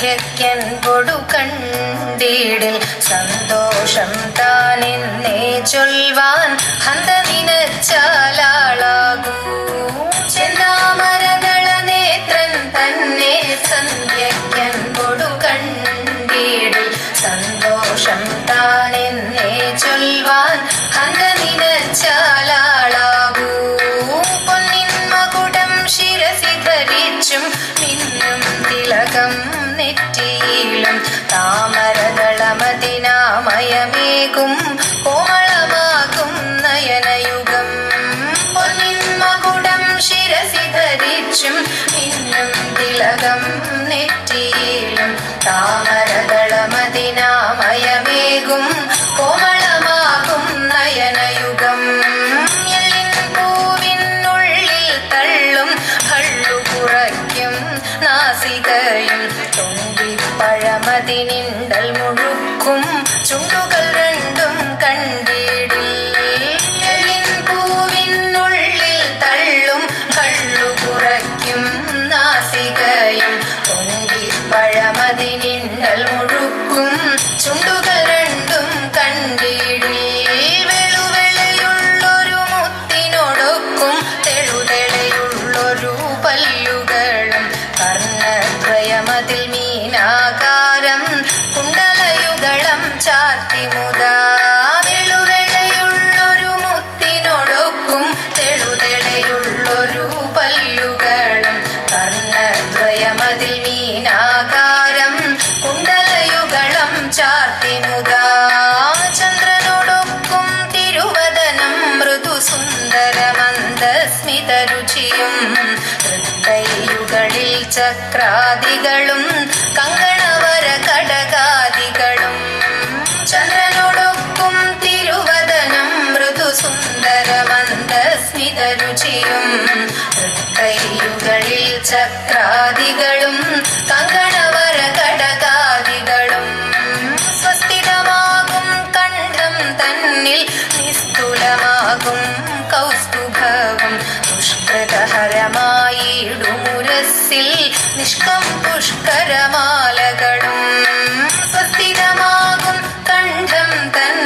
സഖ്യൻ കൊടു കണ്ടിടിൽ സന്തോഷം താൻ എന്നെ ചൊൽവാൻ ഹന്ത നിനച്ചാലാളാകൂ ചൊൽവാൻ ഹന്ത നിനച്ചാലാളാ നെറ്റിയിലും താമരകളമതിനാമയമേകും കോമളമാകും നയനയുഗം. പൊന്നിന്മകുടം ശിരസി ധരിച്ചും മിന്നും തിലകം നെറ്റിയിലും താമരകളമതിനാമയമേകും നാസികയും തുമ്പിപ്പഴമതിനിണ്ടൽ മുഴുക്കും ചുണ്ടുകൾ കർണദ്വയമതിൽ മീനാകാരം കുണ്ടലയുഗളം ചാർത്തി മുത. വെളുവെളയുള്ളൊരു മുത്തിനോടൊക്കും തെളുതെളയുള്ളൊരു പല്ലുകളും. കർണദ്വയമതിൽ മീനാകാരം കുണ്ടലയുഗളം ചാർത്തി മുത. ചന്ദ്രനോടൊക്കും തിരുവദനം മൃദുസുന്ദരമന്ദസ്മിത തൃക്കൈയുകളിൽ ചക്രാദികളും കങ്കണവര കടകാദികളും. ചന്ദ്രനോടൊക്കും തിരുവദനം മൃദു സുന്ദരമന്ദസ്മിതരുചിയും കൈയുകളിൽ ചക്രാദികളും കങ്കണവര കടകാദികളും. സ്വസ്ഥിതമാകും കണ്ഠം തന്നിൽ നിഷ്കം പുഷ്കരമാലകളും സ്വസ്ഥിരമാകും കണ്ഠം തന്നെ